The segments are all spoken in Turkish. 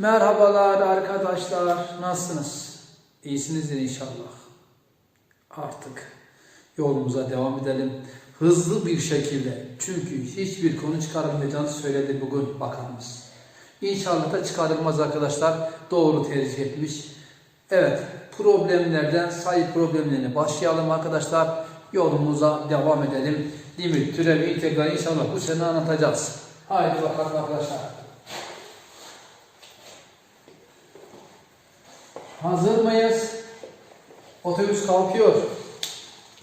Merhabalar arkadaşlar. Nasılsınız? İyisinizdir inşallah. Artık yolumuza devam edelim. Hızlı bir şekilde. Çünkü hiçbir konu çıkarılmayacağını söyledi bugün bakanımız. İnşallah da çıkarılmaz arkadaşlar. Doğru tercih etmiş. Evet, problemlerden sayı problemlerine başlayalım arkadaşlar. Yolumuza devam edelim. Limit, türev, integral inşallah bu sene anlatacağız. Haydi bakalım arkadaşlar. Hazır mıyız? Otobüs kalkıyor.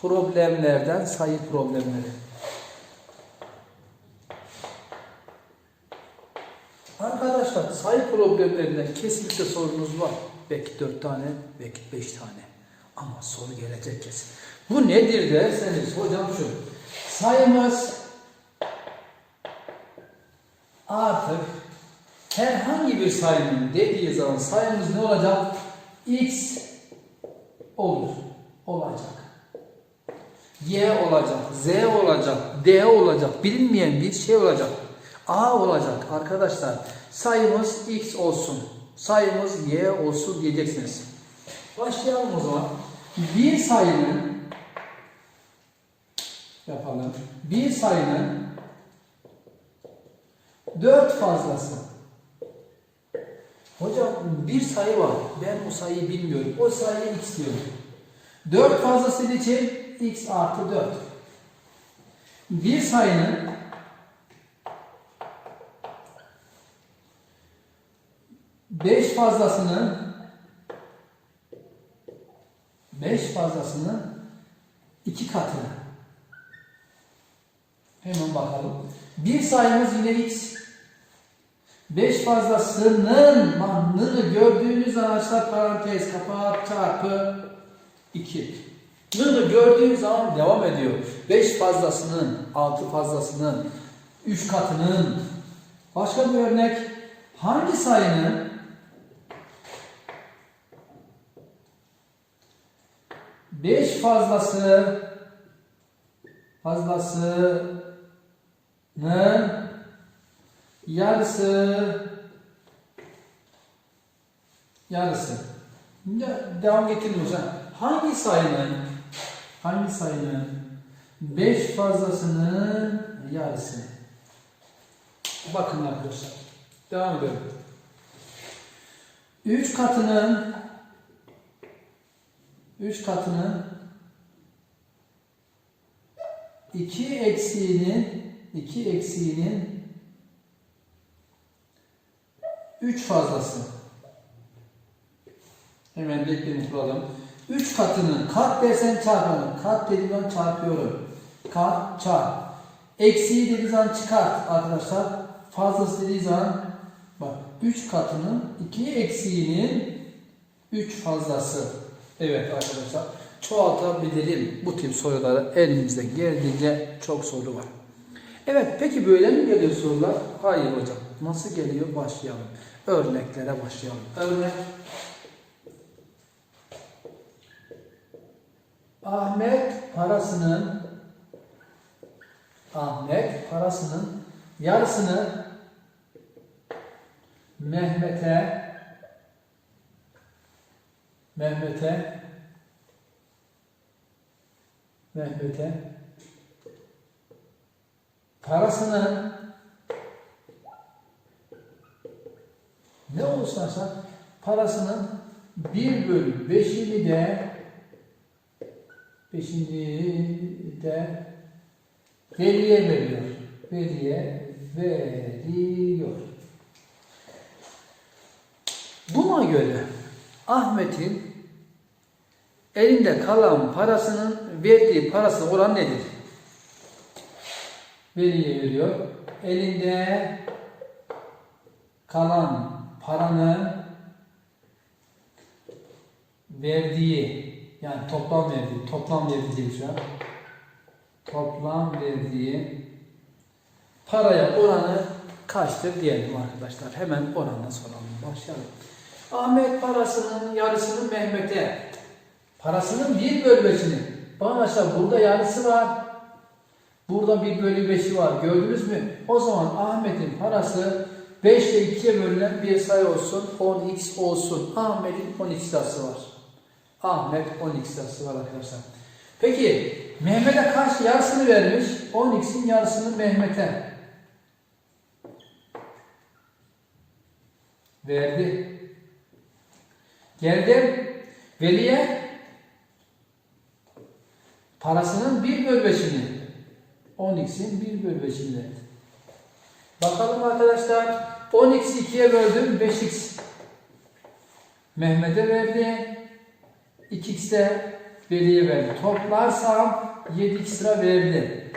Problemlerden sayı problemleri. Arkadaşlar sayı problemlerinden kesinlikle sorunuz var. Belki dört tane, belki beş tane. Ama soru gelecek kesin. Bu nedir derseniz hocam şu. Sayımız artık herhangi bir sayının dediği zaman sayımız ne olacak? X olur. Olacak. Y olacak, Z olacak, D olacak, bilinmeyen bir şey olacak. A olacak arkadaşlar. Sayımız X olsun. Sayımız Y olsun diyeceksiniz. Başlayalım o zaman. Bir sayının yapalım. Bir sayının dört fazlası. Hocam bir sayı var. Ben o sayıyı bilmiyorum. O sayıya x diyorum. 4 fazlası için x artı 4. Bir sayının beş fazlasının beş fazlasının iki katı. Hemen bakalım. Bir sayımız yine x. 5 fazlasının mannını gördüğünüz araçlar parantez kapat çarpı 2. Nını gördüğün zaman devam ediyor. 5 fazlasının, 6 fazlasının, 3 katının. Başka bir örnek. Hangi sayının beş fazlası fazlasının yarısı yarısı. De- devam getirin hocam. Hangi sayının hangi sayının 5 fazlasının yarısı? Bakın arkadaşlar. Devam edelim. 3 katının 3 katının 2 eksiğinin 2 eksiğinin 3 fazlası. Hemen denklemini kuralım. 3 katının kat dersen çarpalım. Kat dediğim zaman çarpıyorum. Kat çarp. Eksiği dediği zaman çıkart arkadaşlar. Fazlası dediği zaman bak 3 katının 2 eksiğinin 3 fazlası. Evet arkadaşlar çoğaltabilirim bu tip soruları elimizde geldiğince çok soru var. Evet peki böyle mi geliyor sorular? Hayır hocam. Nasıl geliyor? Başlayalım. Örneklere başlayalım. Örnek. Ahmet parasının Ahmet parasının yarısını Mehmet'e Mehmet'e Mehmet'e parasının ne olursa parasının 1 bölü 5'ini de 5'ini de veliye veriyor. Veliye veriyor. Buna göre Ahmet'in elinde kalan parasının verdiği parası oran nedir? Veliye veriyor. Elinde kalan paranın verdiği yani toplam verdiği, toplam verdiği diyeyim şu an. Toplam verdiği paraya oranı kaçtır diyelim arkadaşlar. Hemen oranla soralım. Başlayalım. Ahmet parasının yarısını Mehmet'e, parasının bir bölü beşini. Bana aşağı burada yarısı var. Burada bir bölü beşi var. Gördünüz mü? O zaman Ahmet'in parası 5 ile 2'ye bölünen bir sayı olsun. 10x olsun. Ahmet'in 10x sayısı var. Ahmet 10x sayısı var arkadaşlar. Peki Mehmet'e kaç yarısını vermiş? 10x'in yarısını Mehmet'e. Verdi. Geldim. Veli'ye parasının 1 bölü 5'ini. 10x'in 1 bölü 5'ini verdi. Bakalım arkadaşlar. 10x'i 2'ye böldüm. 5x Mehmet'e verdi. 2x de Veli'ye verdi. Toplarsam 7x lira verdi.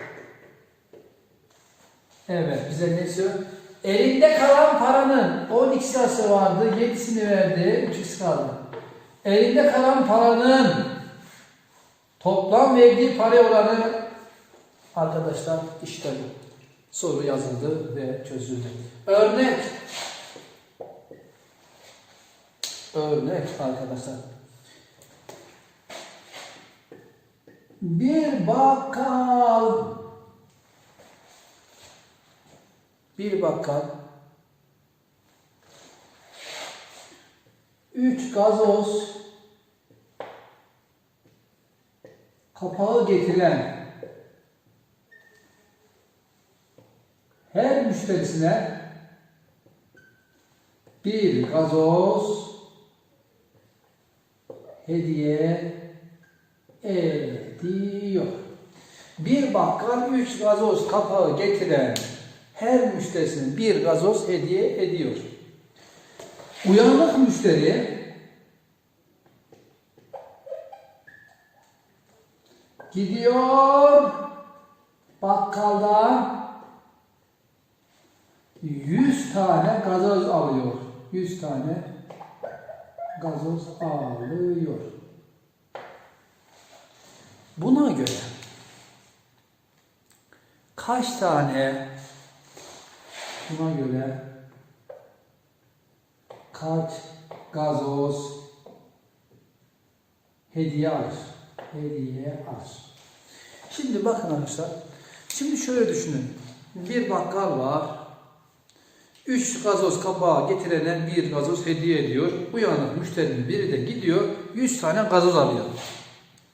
Evet bize ne söylüyor? Elinde kalan paranın 10x lirası vardı. 7'sini verdi. 3x kaldı. Elinde kalan paranın toplam verdiği para oranı arkadaşlar işte bu. Soru yazıldı ve çözüldü. Örnek. Örnek arkadaşlar. Bir bakkal bir bakkal üç gazoz kapağı getiren müşterisine bir gazoz hediye ediyor. Bir bakkal üç gazoz kapağı getiren her müşterisine bir gazoz hediye ediyor. Uyanık müşteri gidiyor bakkaldan 100 tane gazoz alıyor. 100 tane gazoz alıyor. Buna göre kaç tane buna göre kaç gazoz hediye alır? Hediye alır. Şimdi bakın arkadaşlar. Şimdi şöyle düşünün. Bir bakkal var. 3 gazoz kapağı getirene bir gazoz hediye ediyor. Uyanık müşterinin biri de gidiyor 100 tane gazoz alıyor.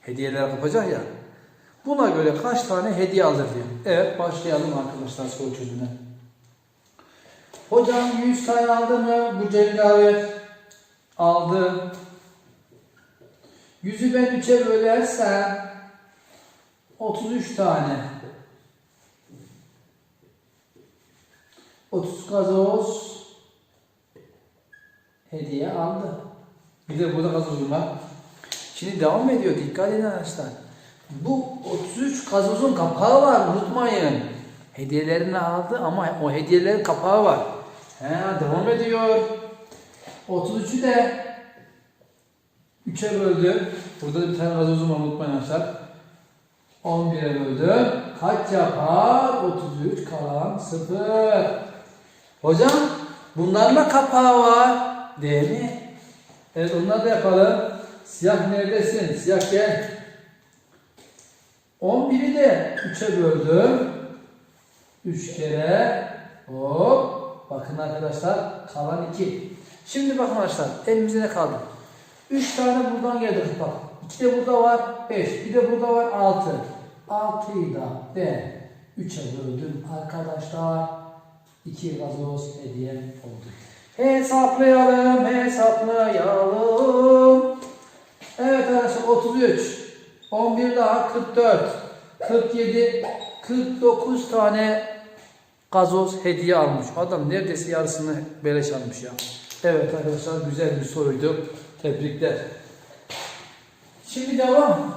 Hediyeler kapacak ya. Buna göre kaç tane hediye alır diyor. Evet başlayalım arkadaşlar soru çözümüne. Hocam 100 tane aldı mı bu cengaver? Aldı. Yüzü ben 3'e bölersem 33 tane 30 gazoz hediye aldı. Bir de burada gazozum var. Şimdi devam ediyor. Dikkat edin arkadaşlar. Bu 33 gazozun kapağı var. Unutmayın. Hediyelerini aldı ama o hediyelerin kapağı var. He, devam ediyor. 33'ü de 3'e böldü. Burada da bir tane gazozum var. Unutmayın arkadaşlar. 11'e böldü. Kaç yapar? 33 kalan 0. Hocam bunların da kapağı var. Değil mi? Evet onları da yapalım. Siyah neredesin? Siyah gel. 11'i de 3'e böldüm. 3 kere. Hop. Bakın arkadaşlar kalan 2. Şimdi bakın arkadaşlar elimizde ne kaldı? 3 tane buradan geldi bak. 2 de burada var 5. Bir de burada var 6. 6'yı da ben 3'e böldüm arkadaşlar. 2 gazoz hediye oldu. Hesaplayalım, hesaplayalım. Evet arkadaşlar 33, 11 daha 44, 47, 49 tane gazoz hediye almış. Adam neredeyse yarısını beleş almış ya. Evet arkadaşlar güzel bir soruydu. Tebrikler. Şimdi devam.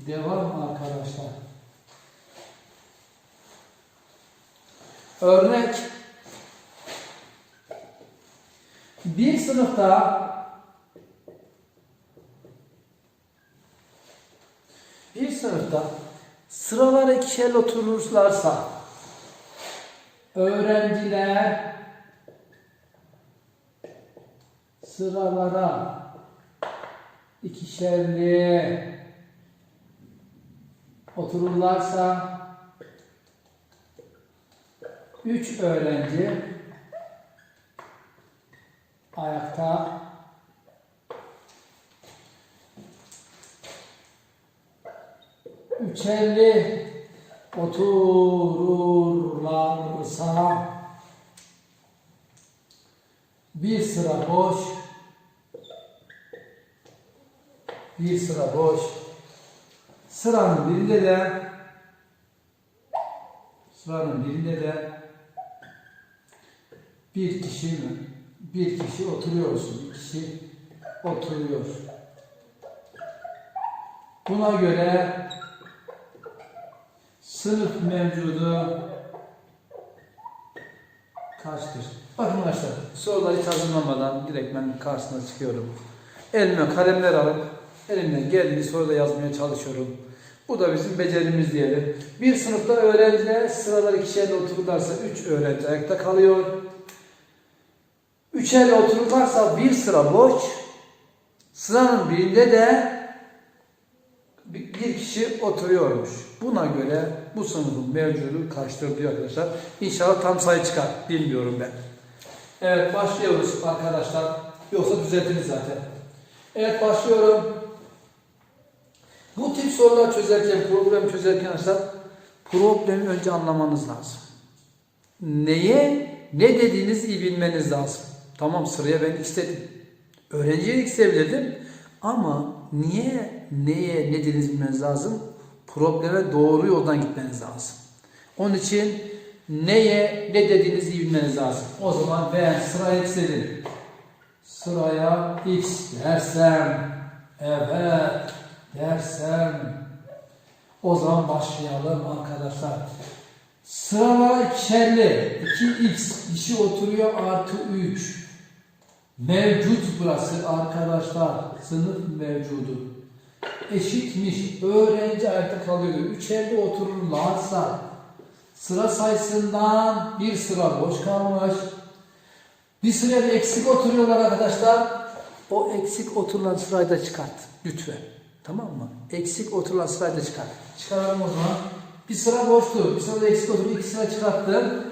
Devam arkadaşlar. Örnek. Bir sınıfta bir sınıfta sıralara ikişer otururlarsa öğrenciler sıralara ikişerli otururlarsa 3 öğrenci ayakta. Üçerli otururlarsa bir sıra boş bir sıra boş. Sıranın birinde de sıranın birinde de bir kişi mi? Bir kişi oturuyorsun. Bir kişi oturuyor. Buna göre sınıf mevcudu kaçtır? Bakın arkadaşlar soruları hiç direkt ben karşısına çıkıyorum. Elime kalemler alıp elimden geldiği soruda yazmaya çalışıyorum. Bu da bizim becerimiz diyelim. Bir sınıfta öğrenciler sıralar ikişerle otururlarsa 3 öğrenci ayakta kalıyor. Üçerle otururlarsa bir sıra boş. Sıranın birinde de bir kişi oturuyormuş. Buna göre bu sınıfın mevcudu kaçtır diyor arkadaşlar. İnşallah tam sayı çıkar. Bilmiyorum ben. Evet başlıyoruz arkadaşlar. Yoksa düzeltiriz zaten. Evet başlıyorum. Bu tip sorular çözerken, problem çözerken arkadaşlar problemi önce anlamanız lazım. Neye, ne dediğinizi iyi bilmeniz lazım. Tamam sıraya ben x dedim. Öğrenciye x diyebilirdim. Ama niye, neye, ne dediğinizi bilmeniz lazım. Probleme doğru yoldan gitmeniz lazım. Onun için neye, ne dediğinizi bilmeniz lazım. O zaman ben sıraya x dedim. Sıraya x dersem, evet dersem, o zaman başlayalım arkadaşlar. Sıralar ikişerli. 2x kişi oturuyor artı 3. Mevcut burası arkadaşlar. Sınıf mevcudu. Eşitmiş. Öğrenci ayakta kalıyor. Üçerli otururlarsa sıra sayısından bir sıra boş kalmış. Bir sıraya eksik oturuyorlar arkadaşlar. O eksik oturulan sırayı da çıkart. Lütfen. Tamam mı? Eksik oturulan sırayı da çıkart. Çıkaralım o zaman. Bir sıra boştu. Bir sırada eksik oturup iki sıra çıkarttım.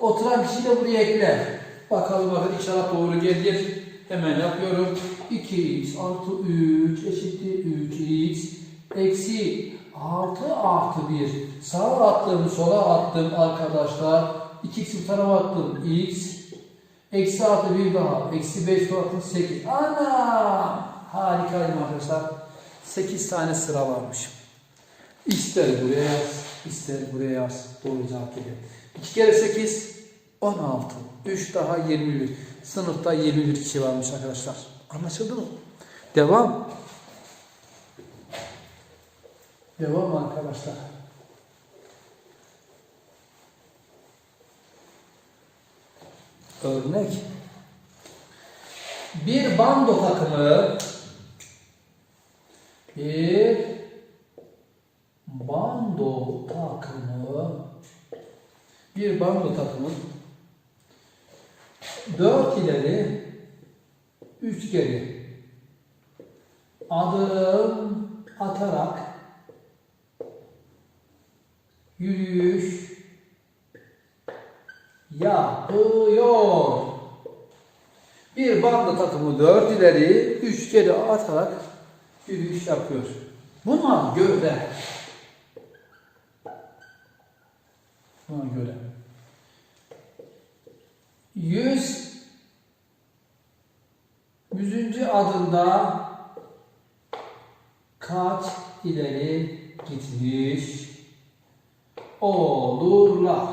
Oturan kişiyi de buraya ekle. Bakalım bakın inşallah doğru gelir. Hemen yapıyorum. 2x artı 3 eşittir 3x eksi 6 artı 1. Sağa attım, sola attım arkadaşlar. 2x bu tarafa attım. x Eksi artı 1 daha. Eksi 5 artı 8. Ana! Harikayım arkadaşlar. 8 tane sıra varmış. İster buraya yaz, ister buraya yaz. Doğru cevap geliyor. 2 kere 8, 16. 3 daha 21. Sınıfta 21 kişi varmış arkadaşlar. Anlaşıldı mı? Devam. Devam arkadaşlar. Örnek. Bir bando takımı bir bando takımı bir bando takımı dört ileri üç geri adım atarak yürüyüş yapıyor. Bir bando takımı dört ileri, üç geri atarak yürüyüş yapıyor. Buna göre buna göre 100 yüzüncü adımda kaç ileri gitmiş olurlar?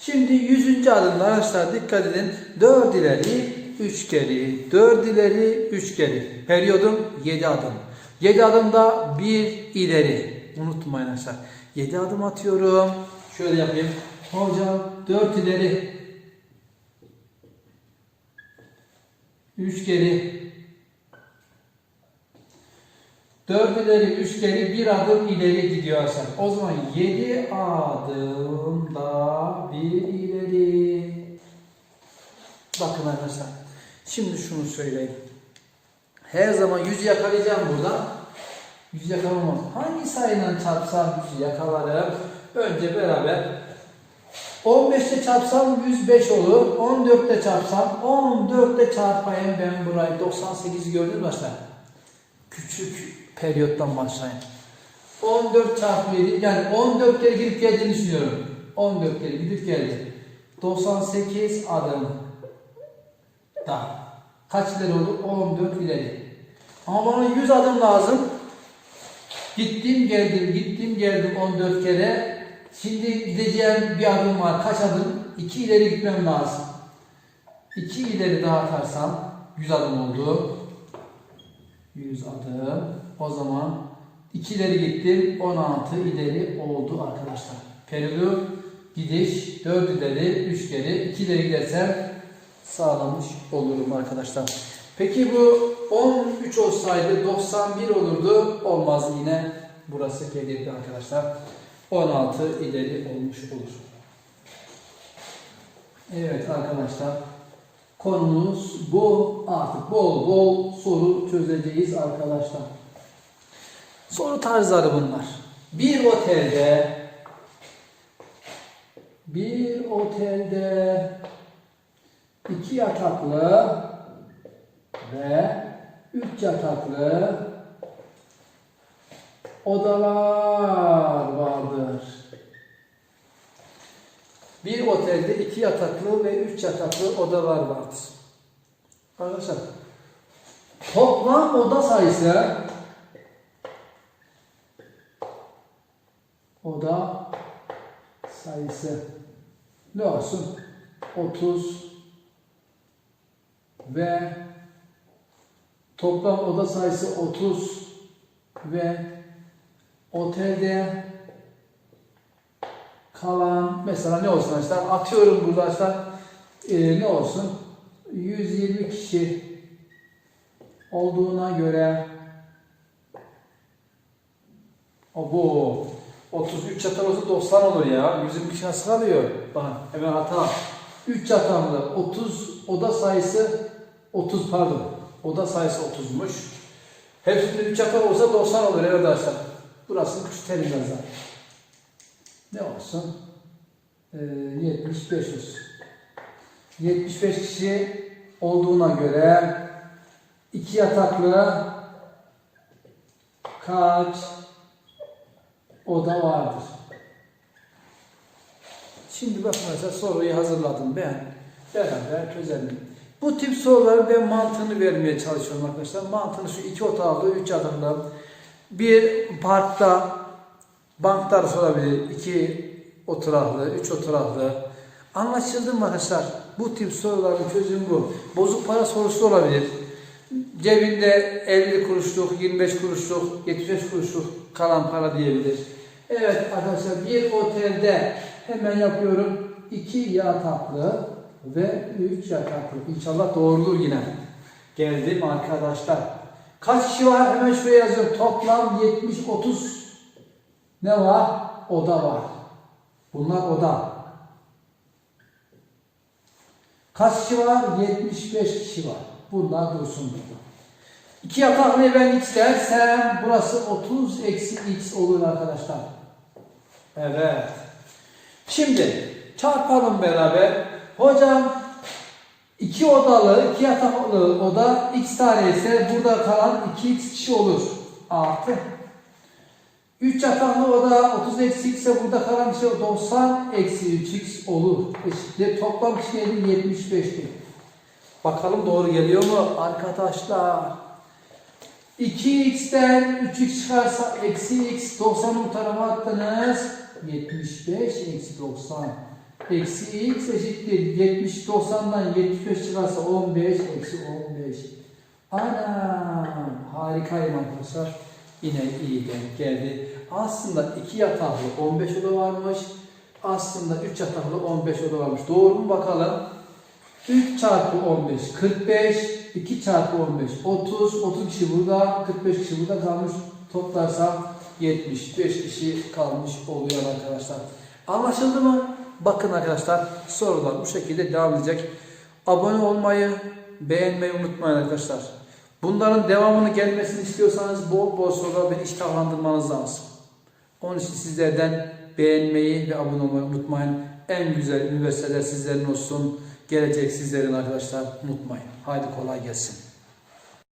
Şimdi 100. adımda arkadaşlar dikkat edin. 4 ileri, 3 geri, 4 ileri, 3 geri. Periyodum 7 adım. 7 adımda 1 ileri. Unutmayın arkadaşlar. 7 adım atıyorum. Şöyle yapayım. Hocam 4 ileri, 3 geri. 4 ileri, 3 geri, 1 adım ileri gidiyor arkadaşlar. O zaman 7 adımda 1 ileri. Bakın arkadaşlar. Şimdi şunu söyleyeyim. Her zaman 100 yakalayacağım burada. 100 yakalamam. Hangi sayıyla çarpsam 100'ü yakalarım? Önce beraber 15 ile çarpsam 105 olur. 14 ile çarpsam 14 ile çarpayım ben burayı. 98 gördünüz başlar? Küçük periyottan başlayın. 14 çarpı 7 yani 14 kere gidip geldiğini düşünüyorum. 14 kere gidip geldi. 98 adım. Daha. Kaç ileri oldu? 14 ileri. Ama bana 100 adım lazım. Gittim geldim, gittim geldim 14 kere. Şimdi gideceğim bir adım var. Kaç adım? 2 ileri gitmem lazım. 2 ileri daha atarsam 100 adım oldu. 100 adım. O zaman 2 ileri gittim. 16 ileri oldu arkadaşlar. Periyodu gidiş 4 ileri, 3 geri. 2 ileri gidersem sağlamış olurum arkadaşlar. Peki bu 13 olsaydı 91 olurdu. Olmaz yine. Burası gelirdi arkadaşlar. 16 ileri olmuş olur. Evet arkadaşlar. Konumuz bu. Artık bol bol soru çözeceğiz arkadaşlar. Soru tarzları bunlar. Bir otelde bir otelde iki yataklı ve üç yataklı odalar vardır. Bir otelde iki yataklı ve üç yataklı odalar vardır. Arkadaşlar toplam oda sayısı oda sayısı ne olsun? 30 ve toplam oda sayısı 30 ve otelde kalan mesela ne olsun arkadaşlar atıyorum burada arkadaşlar e, ne olsun? 120 kişi olduğuna göre o bu 33 yatak olsa 90 olur ya 120 kişi nasıl kalıyor? Bakın hemen hata. 3 yataklı 30 oda sayısı 30 pardon oda sayısı 30'muş hepsinde 3 yatak olsa 90 olur evet arkadaşlar burası küçük terimler zaten ne olsun? Ee, 75 olsun. 75 kişi olduğuna göre iki yataklı kaç oda vardır? Şimdi bakın mesela soruyu hazırladım ben. Beraber çözelim. Bu tip soruları ben mantığını vermeye çalışıyorum arkadaşlar. Mantığını şu iki otaklı, üç yataklı bir parkta bankta arası olabilir. iki oturaklı, üç oturaklı. Anlaşıldı mı arkadaşlar? Bu tip soruların çözümü bu. Bozuk para sorusu olabilir. Cebinde 50 kuruşluk, 25 kuruşluk, 75 kuruşluk kalan para diyebilir. Evet arkadaşlar bir otelde hemen yapıyorum. 2 yataklı ve 3 yataklı. İnşallah doğrudur yine. Geldim arkadaşlar. Kaç kişi var? Hemen şuraya yazıyorum. Toplam 70 30 ne var? Oda var. Bunlar oda. Kaç kişi var? 75 kişi var. Bunlar dursun burada. İki yataklıyı ben x dersem burası 30 eksi x olur arkadaşlar. Evet. Şimdi çarpalım beraber. Hocam iki odalı, iki yataklı oda x tane ise burada kalan 2x kişi olur. Artı 3 yataklı oda 30 eksi x ise burada kalan kişi 90 eksi 3x olur. Eşittir. Toplam kişi 75'tir. Bakalım doğru geliyor mu arkadaşlar? 2x'ten 3x çıkarsa eksi x 90'ı bu tarafa attınız. 75 eksi 90. Eksi x eşittir. 70 90'dan 75 çıkarsa 15 eksi 15. Ana harikayım arkadaşlar. Yine iyi denk geldi. Aslında 2 yataklı 15 oda varmış. Aslında 3 yataklı 15 oda varmış. Doğru mu bakalım? 3 çarpı 15 45. 2 çarpı 15 30. 30 kişi burada. 45 kişi burada kalmış. Toplarsam 75 kişi kalmış oluyor arkadaşlar. Anlaşıldı mı? Bakın arkadaşlar sorular bu şekilde devam edecek. Abone olmayı, beğenmeyi unutmayın arkadaşlar. Bunların devamını gelmesini istiyorsanız bol bol sorular beni iştahlandırmanız lazım. Onun için sizlerden beğenmeyi ve abone olmayı unutmayın. En güzel üniversiteler sizlerin olsun. Gelecek sizlerin arkadaşlar unutmayın. Haydi kolay gelsin.